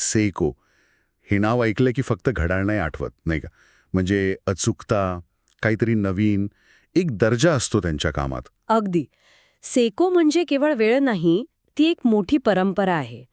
Seiko. हे नाव ऐकलं की फक्त घड्याळ नाही आठवत नाही का? म्हणजे अचूकता काहीतरी नवीन एक दर्जा असतो त्यांच्या कामात. अगदी. सेको म्हणजे केवळ वेळ नाही ती एक मोठी परंपरा आहे.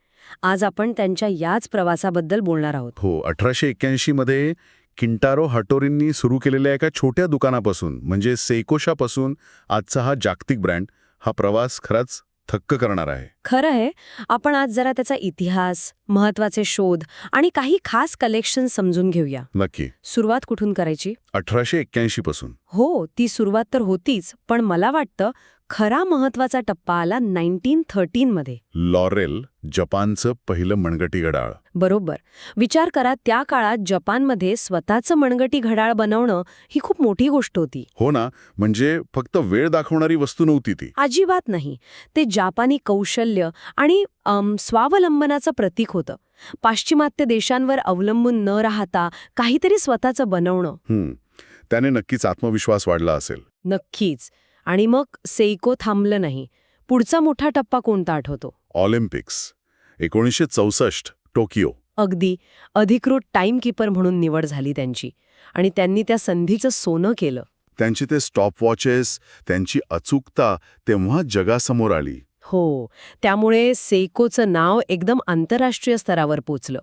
आज आपण त्यांच्या याच प्रवासाबद्दल बोलणार आहोत. हो अठराशे एक्क्याऐंशीमध्ये किंटारो हटोरींनी सुरू केलेल्या एका छोट्या दुकानापासून म्हणजे सेकोशापासून आजचा हा जागतिक ब्रँड हा प्रवास खराच थक्क करणार आहे. खरं आहे. आपण आज जरा त्याचा इतिहास महत्त्वाचे शोध आणि काही खास कलेक्शन समजून घेऊया. नक्की. सुरुवात कुठून करायची? अठराशे एक्क्याऐंशी पासून. हो ती सुरुवात तर होतीच पण मला वाटतं खरा महत्त्वाचा टप्पा आला नाईन्टीन थर्टीनमध्ये लॉरेल जपानचं पहिलं मनगटी घड्याळ. बरोबर. विचार करा त्या काळात जपानमध्ये स्वतःचं मनगटी घड्याळ बनवणं ही खूप मोठी गोष्ट होती. हो ना म्हणजे फक्त वेळ दाखवणारी वस्तू नव्हती ती. अजिबात नाही. ते जापानी कौशल्य आणि अम, स्वावलंबनाचं प्रतीक होतं. पाश्चिमात्य देशांवर अवलंबून न राहता काहीतरी स्वतःचं बनवणं. हं. त्याने नक्कीच आत्मविश्वास वाढला असेल. नक्कीच. आणि मग सेइको थांबलं नाही. पुढचा मोठा टप्पा कोणता आठवतो? ऑलिम्पिक्स. एकोणीसशे चौसष्ट टोकियो. अगदी. अधिकृत टाईमकीपर म्हणून निवड झाली त्यांची. आणि त्यांनी त्या संधीचं सोनं केलं. त्यांची ते स्टॉपवॉचेस त्यांची अचूकता तेव्हा जगासमोर आली. हो. त्यामुळे सेइकोचं नाव एकदम आंतरराष्ट्रीय स्तरावर पोचलं.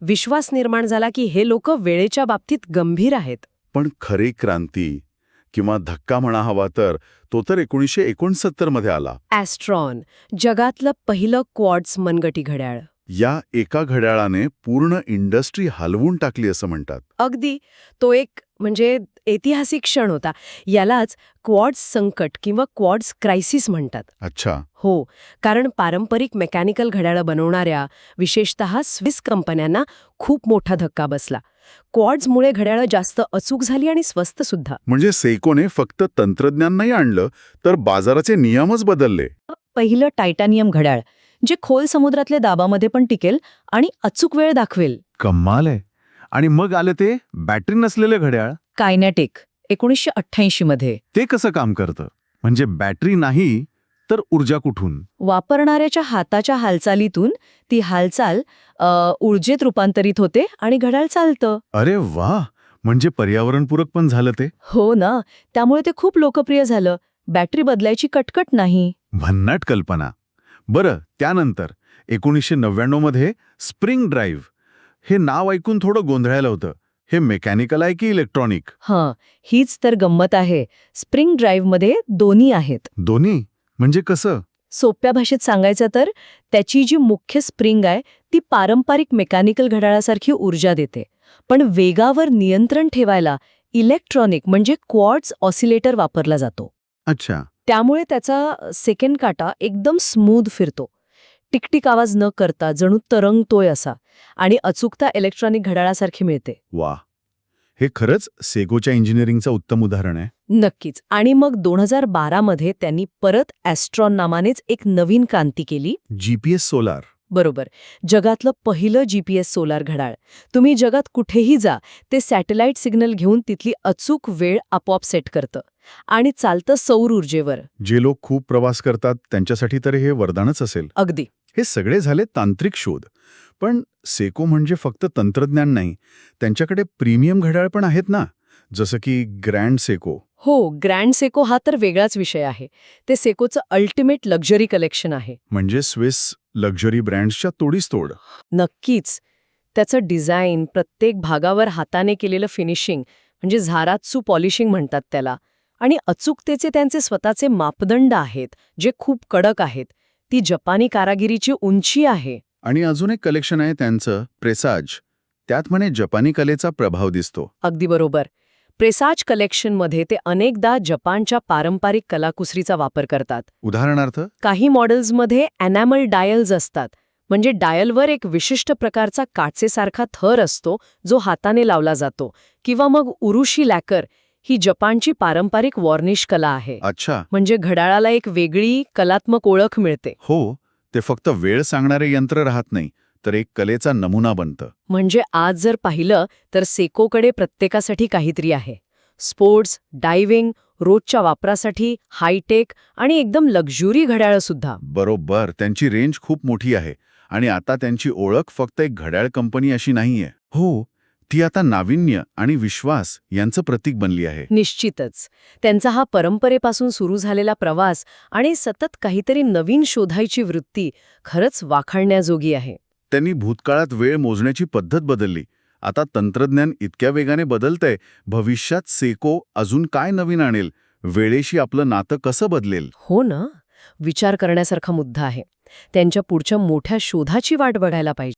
विश्वास निर्माण झाला की हे लोक वेळेच्या बाबतीत गंभीर आहेत. पण खरी क्रांती किंवा धक्का म्हणा हवा तर तो तर एकोणीसशे एकोणसत्तरमध्ये आला. ॲस्ट्रॉन जगातलं पहिलं क्वाड्स मनगटी घड्याळ. या एका घड्याळाने पूर्ण इंडस्ट्री हलवून टाकली असं म्हणतात. अगदी. तो एक म्हणजे ऐतिहासिक क्षण होता. यालाच क्वाड्स संकट किंवा क्वाड्स क्रायसिस म्हणतात. अच्छा. हो कारण पारंपरिक मेकॅनिकल घड्याळं बनवणाऱ्या विशेषतः स्विस कंपन्यांना खूप मोठा धक्का बसला. क्वाड्समुळे घड्याळं जास्त अचूक झाली आणि स्वस्त सुद्धा. म्हणजे सेकोने फक्त तंत्रज्ञान नाही आणलं तर बाजाराचे नियमच बदलले. पहिलं टायटॅनियम घड्याळ. जे खोल समुद्रातल्या दाबामध्ये पण टिकेल आणि अचूक वेळ दाखवेल. कमाल आहे. आणि मग आलं ते बॅटरी नसलेलं घड्याळ? कायनॅटिक एकोणीसशे अठ्ठ्याऐंशी मध्ये. ते कसं काम करतं? म्हणजे बॅटरी नाही तर ऊर्जा कुठून? वापरणाऱ्याच्या हाताच्या हालचालीतून ती हालचाल अ, ऊर्जेत रूपांतरित होते आणि घड्याळ चालतं. अरे वा! म्हणजे पर्यावरणपूरक पण झालं ते? हो ना. त्यामुळे ते खूप लोकप्रिय झालं. बॅटरी बदलायची कटकट नाही. भन्नाट कल्पना. बरं त्यानंतर एकोणीसशे नव्याण्णवमध्ये स्प्रिंग ड्राईव्ह हे नाव ऐकून थोडं गोंधळायला होतं. हे मेकॅनिकल आहे की इलेक्ट्रॉनिक? हं हीच तर गंमत आहे. स्प्रिंग ड्राईव्हमध्ये दोन्ही आहेत. दोन्ही? म्हणजे कसं? सोप्या भाषेत सांगायचं तर त्याची जी मुख्य स्प्रिंग आहे ती पारंपरिक मेकॅनिकल घड्याळासारखी ऊर्जा देते. पण वेगावर नियंत्रण ठेवायला इलेक्ट्रॉनिक म्हणजे क्वार्ट्स ऑसिलेटर वापरला जातो. अच्छा. त्यामुळे त्याचा सेकंड काटा एकदम स्मूथ फिरतो. टिकटिक आवाज न करता जणू तरंगतोय असा आणि अचूकता इलेक्ट्रॉनिक घड्याळासारखी मिळते. वा. हे खरंच सेगोच्या इंजिनिअरिंगचं उत्तम उदाहरण आहे. नक्कीच. आणि मग दोन हजार बारामध्ये त्यांनी परत ॲस्ट्रॉन नामानेच एक नवीन क्रांती केली. GPS solar. बरोबर. जगातलं पहिलं जीपीएस सोलार घड्याळ. तुम्ही जगात कुठेही जा ते सॅटेलाइट सिग्नल घेऊन तिथली अचूक वेळ आपोआप सेट करतं. आणि चालतं सौर ऊर्जेवर. जे लोक खूप प्रवास करतात त्यांच्यासाठी तर हे वरदानच असेल. अगदी. हे सगळे झाले तांत्रिक शोध. पण सेको म्हणजे फक्त तंत्रज्ञान नाही त्यांच्याकडे प्रीमियम घड्याळ पण आहेत ना? जसं की ग्रँड सेको. हो ग्रँड सेको हा तर वेगळाच विषय आहे. ते सेकोचं अल्टिमेट लक्झरी कलेक्शन आहे. म्हणजे स्विस लक्झरी ब्रँड्सच्या तोडीस तोड. नक्कीच. त्याचं डिझाईन प्रत्येक भागावर हाताने केलेलं फिनिशिंग म्हणजे झारात्सू पॉलिशिंग म्हणतात त्याला. आणि अचूकतेचे त्यांचे स्वतःचे मापदंड आहेत जे खूप कडक आहेत. ती जपानी कारागिरीची उंची आहे. आणि अजून एक कलेक्शन आहे त्यांचं प्रेसाज त्यात म्हणे जपानी कलेचा प्रभाव दिसतो. अगदी बरोबर. प्रेसाज कलेक्शनमध्ये ते अनेकदा जपानच्या पारंपरिक कलाकुसरीचा वापर करतात. उदाहरणार्थ? काही मॉडेल्समध्ये ॲनॅमल डायल्स असतात म्हणजे डायलवर एक विशिष्ट प्रकारचा काचेसारखा थर असतो जो हाताने लावला जातो किंवा मग उरुशी लॅकर ही जपानची पारंपरिक वॉर्निश कला आहे. अच्छा. म्हणजे घड्याळाला एक वेगळी कलात्मक ओळख मिळते. हो ते फक्त वेळ सांगणारे यंत्र राहत नाही तर एक कलेचा नमुना बनतं. म्हणजे आज जर पाहिलं तर सेकोकडे प्रत्येकासाठी काहीतरी आहे. स्पोर्ट्स डायव्हिंग रोजच्या वापरासाठी हायटेक आणि एकदम लक्झुरी घड्याळं सुद्धा. बरोबर त्यांची रेंज खूप मोठी आहे आणि आता त्यांची ओळख फक्त एक घड्याळ कंपनी अशी नाहीये. हो ती आता नाविन्य आणि विश्वास यांचं प्रतीक बनली आहे. निश्चितच. त्यांचा हा परंपरेपासून सुरू झालेला प्रवास आणि सतत काहीतरी नवीन शोधायची वृत्ती खरंच वाखाणण्याजोगी आहे. त्यांनी भूतकाळात वेळ मोजण्याची पद्धत बदलली. आता तंत्रज्ञान इतक्या वेगाने बदलतंय भविष्यात सेको अजून काय नवीन आणेल? वेळेशी आपलं नातं कसं बदलेल? हो ना. विचार करण्यासारखा मुद्दा आहे. त्यांच्या पुढच्या मोठ्या शोधाची वाट बघायला पाहिजे.